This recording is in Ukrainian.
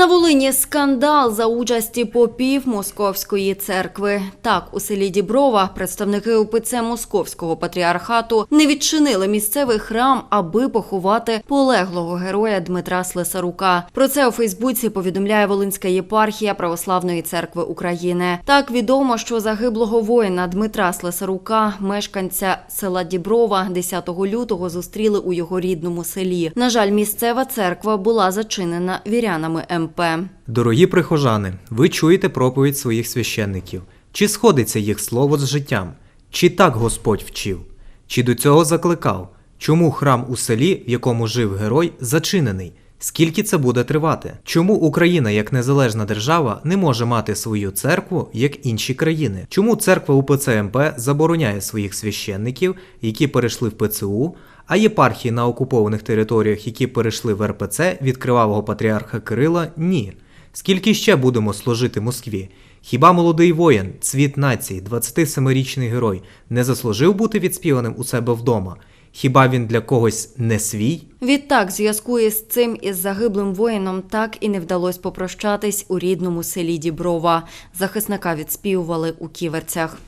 На Волині скандал за участі попів Московської церкви. Так, у селі Діброва представники УПЦ Московського патріархату не відчинили місцевий храм, аби поховати полеглого героя Дмитра Слесарука. Про це у Фейсбуці повідомляє Волинська єпархія Православної церкви України. Так відомо, що загиблого воїна Дмитра Слесарука, мешканця села Діброва, 10 лютого зустріли у його рідному селі. На жаль, місцева церква була зачинена вірянами МП. Дорогі прихожани, ви чуєте проповідь своїх священників. Чи сходиться їх слово з життям? Чи так Господь вчив? Чи до цього закликав? Чому храм у селі, в якому жив герой, зачинений? Скільки це буде тривати? Чому Україна, як незалежна держава, не може мати свою церкву, як інші країни? Чому церква УПЦ МП забороняє своїх священників, які перейшли в ПЦУ, а єпархії на окупованих територіях, які перейшли в РПЦ від кривавого патріарха Кирила, ні? Скільки ще будемо служити Москві? Хіба молодий воїн, цвіт нації, 27-річний герой, не заслужив бути відспіваним у себе вдома? Хіба він для когось не свій? Відтак, зв'язку із цим із загиблим воїном так і не вдалося попрощатись у рідному селі Діброва. Захисника відспівували у ківерцях.